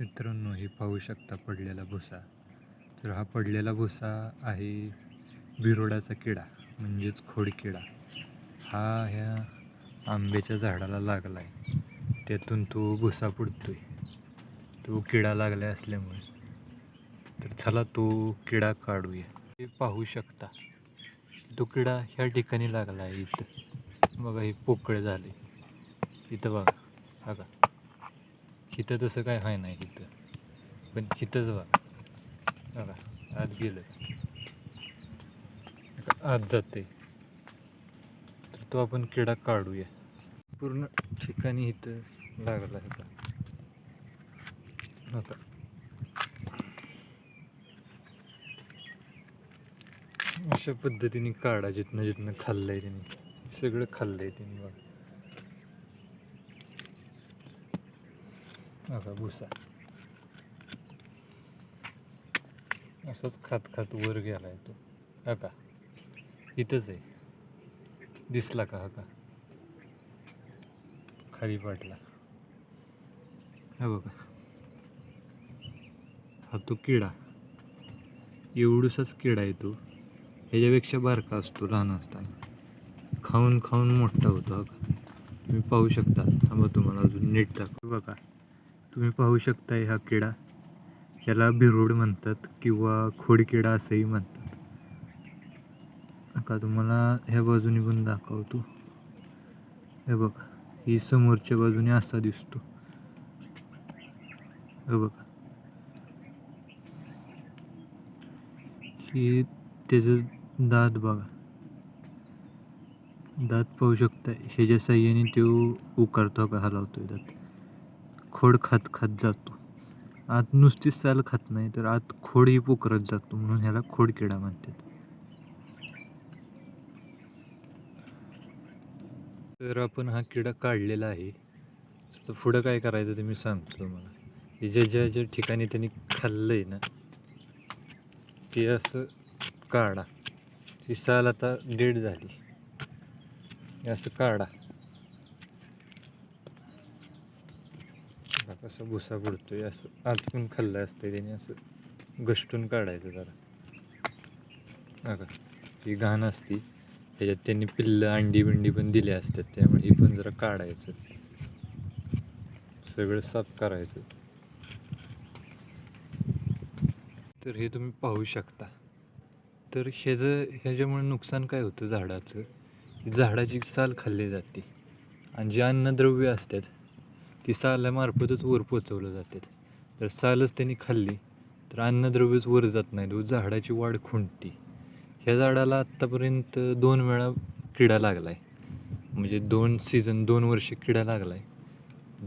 मित्रांनो हे पाहू शकता पडलेला भुसा. तर हा पडलेला भुसा आहे बिरोडाचा किडा म्हणजेच खोडकिडा हा ह्या आंब्याच्या झाडाला लागला आहे त्यातून तो भुसा पडतोय तो किडा लागला असल्यामुळे. तर चला तो किडा काढूया. हे पाहू शकता तो किडा ह्या ठिकाणी लागला आहे इथं. बघा हे पोकळे झाले इथं बघा बघा इथं तसं काय आहे नाही इथं पण इथंच बघा. बघा आत गेलं आत जाते तर तो आपण किडा काढूया. पूर्ण ठिकाणी इथं लागला आहे का अशा पद्धतीने काढा जिथनं जिथनं खाल्लंय त्यांनी. सगळं खाल्लंय त्यांनी बघा. बघा भुसा असंच खात खात वर गेलाय तो. हा का? इथंच आहे. दिसला का? हा का? खाली पाटला हा बघा. हा तो किडा. एवढूसाच किडा आहे तो. ह्याच्यापेक्षा बारका असतो लहान असताना. खाऊन खाऊन मोठा होतो हा का? तुम्ही पाहू शकता. थांबा तुम्हाला अजून नीट दाखव. बघा. तुम्ही पाहू शकताय हा किडा. याला बिरोड म्हणतात किंवा खोडकिडा असंही म्हणतात. का तुम्हाला ह्या बाजूने पण दाखवतो. हे बघा ही समोरच्या बाजूने असा दिसतो. हे बघा. ही त्याचं दात बघा. दात पाहू शकता ह्याच्या साह्याने तो उकारतो का हलावतोय दात. खोड खात खात जातो. आत नुसतीच साल खात नाही तर आत खोडही पोकरत जातो म्हणून ह्याला खोडकिडा म्हणतात. तर आपण हा किडा काढलेला आहे. तर पुढं काय करायचं ते मी सांगतो तुम्हाला. हे ज्या ज्या ज्या ठिकाणी त्यांनी खाल्लं आहे ना ते असं काढा. ही साल आता डेड झाली. हे असं काढा बघा असं भुसा पडतोय असं आतून खाल्लं असतं त्याने असं गष्टून काढायचं जरा. बघा ही घाण असती. त्याच्यात त्यांनी पिल्लं अंडी बिंडी पण दिल्या असतात त्यामुळे ही पण जरा काढायचं. सगळं साफ करायचं. तर हे तुम्ही पाहू शकता. तर ह्याचं ह्याच्यामुळे नुकसान काय होतं झाडाचं? झाडाची साल खाल्ली जाते. आणि जे अन्नद्रव्य असतात ती सालामार्फतच वर पोचवलं जातात तर सालच त्यांनी खाल्ली तर अन्नद्रव्यच वर जात नाही व झाडाची वाढ खुंटती. ह्या झाडाला आत्तापर्यंत दोन वेळा किडा लागला आहे म्हणजे दोन सीझन दोन वर्ष किडा लागला आहे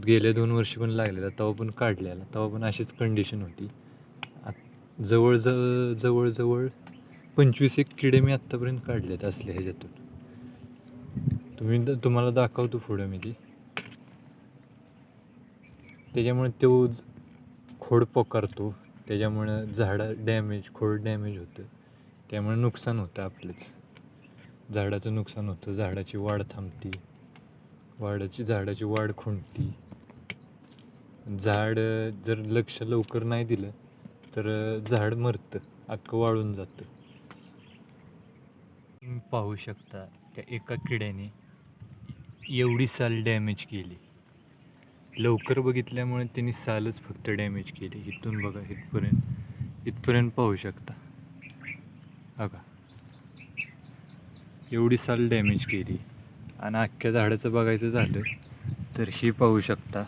गेल्या दोन वर्षी पण लागलेला तेव्हा पण काढलेला तेव्हा पण अशीच कंडिशन होती. आत जवळ जवळजवळ पंचवीस एक किडे मी आत्तापर्यंत काढलेत असले ह्याच्यातून. तुम्ही द- तुम्हाला दाखवतो पुढं मी ती. त्याच्यामुळे तो ज- खोड पोकारतो त्याच्यामुळं झाडं डॅमेज खोड डॅमेज होतं. त्यामुळे नुकसान होतं आपलंच. झाडाचं नुकसान होतं. झाडाची वाढ थांबती. वाढाची झाडाची वाढ खुंटती. झाड जर लक्ष लवकर नाही दिलं तर झाड मरतं. अख्खं वाळून जातं. तुम्ही पाहू शकता त्या एका किड्याने एवढी साल डॅमेज केली. लवकर बघितल्यामुळे त्यांनी सालच फक्त डॅमेज केली. इथून बघा इथपर्यंत इथपर्यंत पाहू शकता. बघा. एवढी साल डॅमेज केली. आणि अख्ख्या झाडाचं बघायचं झालं तर ही पाहू शकता.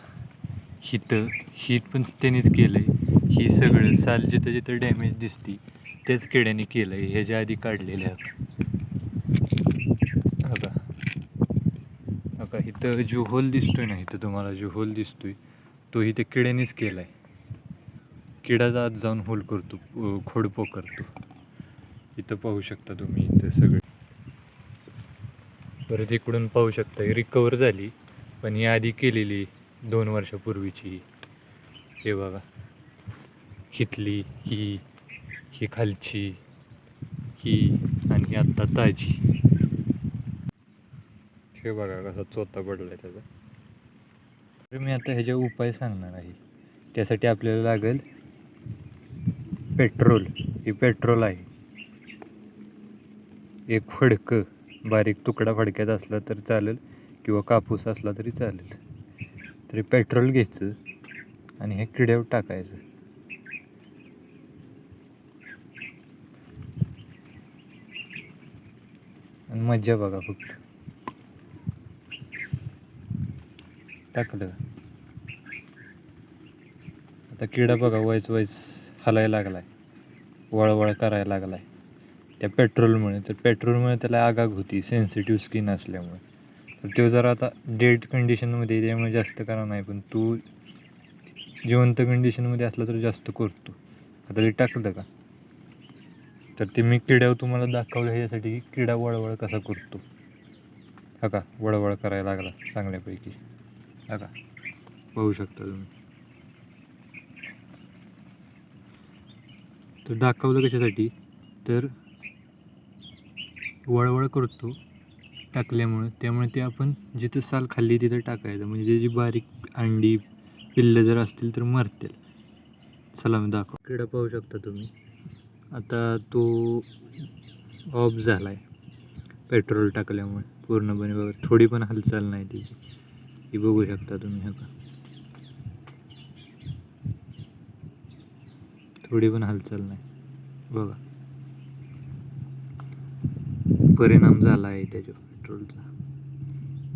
हिथं ही पण त्यांनीच केलं आहे ही सगळं साल जिथं जिथं डॅमेज दिसती तेच किड्याने केलं आहे ह्याच्या आधी काढलेल्या बघा बघा इथं जो होल दिसतोय ना इथं तुम्हाला जो होल दिसतोय तो इथे किड्यानेच केला आहे किडाचा आत जाऊन होल करतो खोडपो करतो इथं पाहू शकता तुम्ही इथं सगळं. परत इकडून पाहू शकता ही रिकवर झाली पण ही आधी केलेली दोन वर्षापूर्वीची. हे बघा. हिथली ही ही खालची ही आणि आत्ता ताजी. हे बघा कसा चोथा पडलाय त्याचा. तर मी आता ह्याच्या उपाय सांगणार आहे त्यासाठी आपल्याला लागेल पेट्रोल. हे पेट्रोल आहे. एक फडकं बारीक तुकडा फडक्यात असला तर चालेल किंवा कापूस असला तरी चालेल. तरी पेट्रोल घ्यायचं आणि हे किड्यावर टाकायचं. आणि मज्जा बघा फक्त. टाकलं. आता किडा बघा वयस वयस हलायला लागलाय. वळवळ करायला लागलाय. त्या पेट्रोलमुळे तर पेट्रोलमुळे त्याला आगाग होती सेन्सिटिव्ह स्किन असल्यामुळे. तर तो जरा आता डेड कंडिशनमध्ये त्यामुळे जास्त करा नाही पण तू जिवंत कंडिशनमध्ये असला तर जास्त करतो. आता ते टाकलं का? तर ते मी किड्यावर तुम्हाला दाखवलं ह्यासाठी की किडा वळवळ कसा करतो. हा का? वळवळ करायला लागला चांगल्यापैकी. बघा पाहू शकता तुम्ही. तर दाखवलं कशासाठी? तर वळवळ करतो टाकल्यामुळं. त्यामुळे ते आपण जिथं साल खाल्ली तिथं टाकायचं. म्हणजे त्याची बारीक अंडी पिल्लं जर असतील तर मरतील. चला मी दाखव. क्रीडा पाहू शकता तुम्ही. आता तो ऑफ झाला आहे पेट्रोल टाकल्यामुळे. पूर्णपणे बघा थोडी पण हालचाल नाही त्याची ही बघू शकता तुम्ही हा का? थोडी पण हालचाल नाही. बघा. परिणाम झाला आहे त्याच्यावर पेट्रोलचा.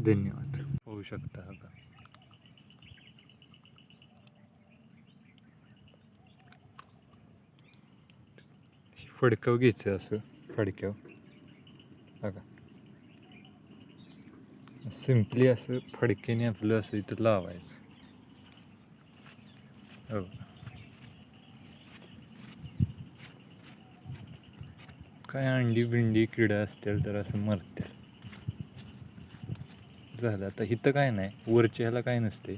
धन्यवाद. होऊ शकता हा का? फडकव घ्यायचं असं फडक्याव. का? सिम्पली असं फडक्याने आपलं असं इथं लावायचं हो काय अंडी बिंडी किडा असतील तर असं मरतील झालं आता इथं काय नाही वरच्या ह्याला काय नसते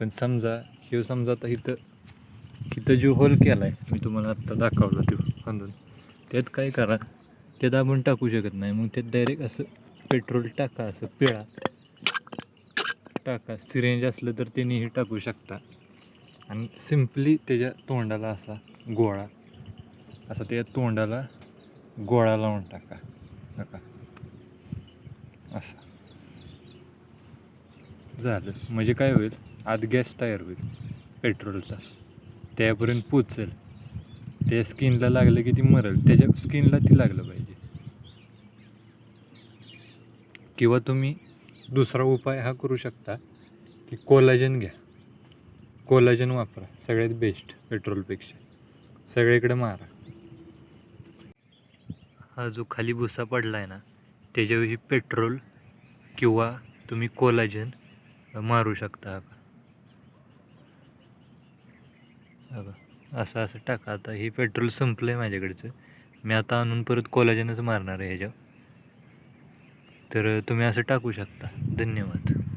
पण समजा हे समजा आता इथं इथं जो होल केला आहे मी तुम्हाला आत्ता दाखवला तो बांधून त्यात काय करा त्यात आपण टाकू शकत नाही मग त्यात डायरेक्ट असं पेट्रोल टाका असं पिळा. टाका. सिरेंज असलं तर त्यांनीही टाकू शकता. आणि सिम्पली त्याच्या तोंडाला असा गोळा. असा त्याच्या तोंडाला गोळा लावून टाका. नका. असं. झालं. म्हणजे काय होईल? आत गॅस तयार होईल. पेट्रोलचा. त्यापर्यंत पोचेल त्या स्किनला लागलं की ती मरेल. त्याच्या स्किनला ती लागलं पाहिजे. किंवा तुम्ही दुसरा उपाय हा करू शकता की कोलाजन घ्या. कोलाजन वापरा. सगळ्यात बेस्ट पेट्रोलपेक्षा सगळीकडे मारा. हा जो खाली भुसा पडला आहे ना त्याच्यावर ही पेट्रोल किंवा तुम्ही कोलाजन मारू शकता का. असं असं टाका. आता हे पेट्रोल संपलं आहे माझ्याकडचं. मी आता आणून परत कोलाजनच मारणार आहे ह्याच्यावर. तर तुम्ही असं टाकू शकता. धन्यवाद.